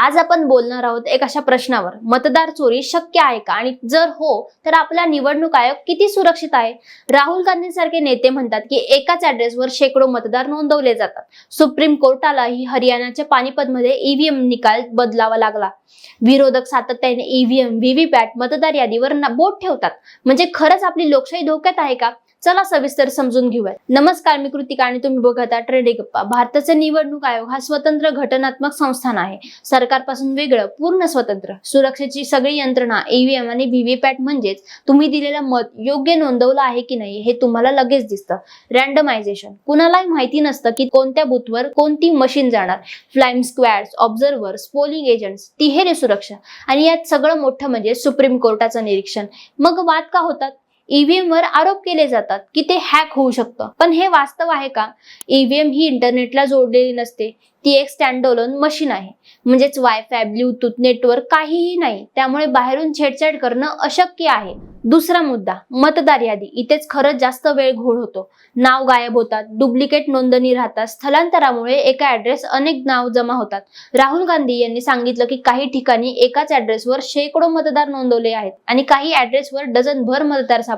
आज आपण बोलणार आहोत एक अशा प्रश्नावर. मतदार चोरी शक्य आहे का? आणि जर हो तर आपला निवडणूक आयोग किती सुरक्षित आहे? राहुल गांधी सारखे नेते म्हणतात की एकाच ऍड्रेसवर शेकडो मतदार नोंदवले जातात. सुप्रीम कोर्टालाही हरियाणाच्या पानिपतमध्ये ईव्हीएम निकाल बदलावा लागला. विरोधक सातत्याने ईव्हीएम व्हीव्हीपॅट मतदार यादीवर बोट ठेवतात. म्हणजे खरंच आपली लोकशाही धोक्यात आहे का? चला सविस्तर समजून घेऊया नमस्कार मी कृतिका आणि तुम्ही बघत आहात ट्रेडे गप्पा. भारताचे निवडणूक आयोग हा स्वतंत्र घटनात्मक संस्थान आहे. सरकारपासून वेगळं पूर्ण स्वतंत्र. सुरक्षेची सगळी यंत्रणा ईव्हीएम आणि व्हीव्हीपॅट म्हणजेच तुम्ही दिलेलं मत योग्य नोंदवलं आहे की नाही हे तुम्हाला लगेच दिसतं. रँडमायझेशन कुणालाही माहिती नसतं की कोणत्या बूथवर कोणती मशीन जाणार. फ्लाइम स्क्वॅड्स ऑब्झर्व्हर्स पोलिंग एजंट्स तिहेरी सुरक्षा. आणि यात सगळं मोठं म्हणजे सुप्रीम कोर्टाचं निरीक्षण. मग वाद का होतात? ईव्हीएम वर आरोप केले जातात की ते हॅक होऊ शकतं. पण हे वास्तव आहे का? ईव्हीएम ही इंटरनेटला जोडलेली नसते. ती एक स्टँडोलन मशीन आहे. म्हणजेच वायफाय ब्ल्यूटूथ नेटवर्क काहीही नाही. त्यामुळे बाहेरून छेडछाड करणं अशक्य आहे. दुसरा मुद्दा मतदार यादी. इथेच खरंच जास्त वेळ घोळ होतो. नाव गायब होतात. डुप्लिकेट नोंदणी राहतात. स्थलांतरामुळे एका ऍड्रेस अनेक नाव जमा होतात. राहुल गांधी यांनी सांगितलं की काही ठिकाणी एकाच ऍड्रेसवर शेकडो मतदार नोंदवले आहेत. आणि काही ऍड्रेसवर डझन भर मतदार सापडले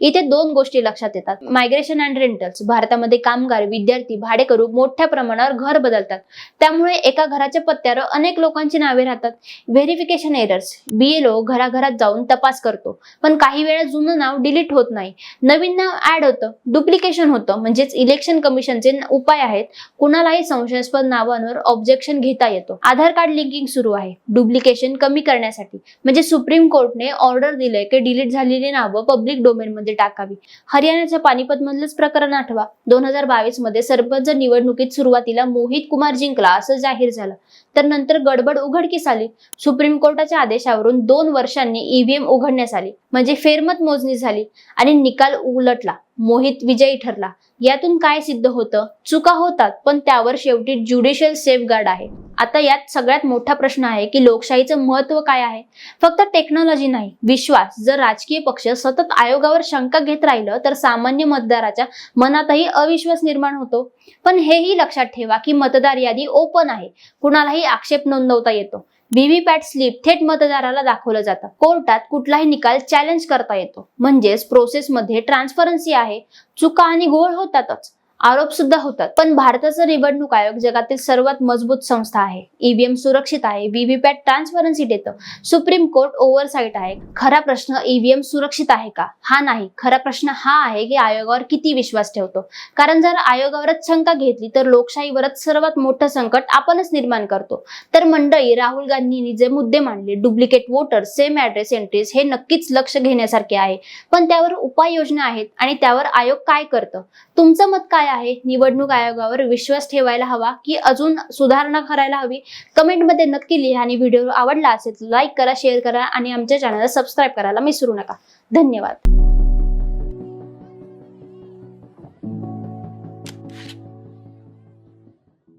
इथे दोन गोष्टी लक्षात येतात. मायग्रेशन अँड रेंटल्स भारतामध्ये कामगार विद्यार्थी भाडेकरू मोठ्या प्रमाणावर घर बदलतात. त्यामुळे एका घराच्या पत्त्यावर अनेक लोकांची नावे राहतात. व्हेरिफिकेशन एरर्स बीएलओ घराघरात जाऊन तपास करतो. पण काही वेळा जुनं नाव डिलीट होत नाही. नवीन नाव ऍड होतं डुप्लिकेशन होतं. म्हणजेच इलेक्शन कमिशनचे उपाय आहेत. कुणालाही संशयास्पद नावांवर ऑब्जेक्शन घेता येतो. आधार कार्ड लिंकिंग सुरू आहे. डुप्लिकेशन कमी करण्यासाठी. म्हणजे सुप्रीम कोर्टने ऑर्डर दिलंय की डिलीट झालेली नावं पब्लिक डोमेन मध्ये टाकावी. हरियाणाच्या पानिपत मधलंच प्रकरण आठवा. दोन हजार बावीसमध्ये सरपंच निवडणुकीत सुरुवातीला मोहित कुमार जिंकला असं जाहीर झालं. तर नंतर गडबड उघडकीस आली. सुप्रीम कोर्टाच्या आदेशावरून दोन वर्षांनी ईव्हीएम उघडण्यास आली. म्हणजे फेरमत मोजणी झाली आणि निकाल उलटला. मोहित विजयी ठरला. यातून काय सिद्ध होतं? चुका होतात पण त्यावर शेवटी ज्युडिशियल सेफ गार्ड आहे. आता यात सगळ्यात मोठा प्रश्न आहे की लोकशाहीचं महत्त्व काय आहे? फक्त टेक्नॉलॉजी नाही विश्वास. जर राजकीय पक्ष सतत आयोगावर शंका घेत राहिलं तर सामान्य मतदाराच्या मनातही अविश्वास निर्माण होतो. पण हेही लक्षात ठेवा की मतदार यादी ओपन आहे. कुणालाही आक्षेप नोंदवता येतो. व्हीव्हीपॅट स्लिप थेट मतदाराला दाखवलं जातं. कोर्टात कुठलाही निकाल चॅलेंज करता येतो. म्हणजेच प्रोसेसमध्ये ट्रान्सपरन्सी आहे. चुका आणि गोळ होतातच. आरोप सुद्धा होतात. पण भारताचा निवडणूक आयोग जगातील सर्वात मजबूत संस्था आहे. ईव्हीएम सुरक्षित आहे. व्हीव्हीपॅट ट्रान्सपरन्सी देतं. सुप्रीम कोर्ट ओव्हरसाईट आहे. खरा प्रश्न ईव्हीएम सुरक्षित आहे का? हा नाही. खरा प्रश्न हा आहे की आयोगावर किती विश्वास ठेवतो? कारण जर आयोगावरच शंका घेतली तर लोकशाहीवरच सर्वात मोठं संकट आपणच निर्माण करतो. तर मंडळी राहुल गांधींनी जे मुद्दे मांडले duplicate voter same address entries हे नक्कीच लक्ष घेण्यासारखे आहे. पण त्यावर उपाययोजना आहेत आणि त्यावर आयोग काय करतं? तुमचं मत काय आहे? निवडणूक आयोगावर विश्वास ठेवायला हवा की अजून सुधारणा करायला हवी? कमेंटमध्ये नक्की लिहा आणि व्हिडिओ आवडला असेल लाईक करा शेअर करा आणि आमच्या चॅनलला सबस्क्राईब करायला विसरू नका. धन्यवाद.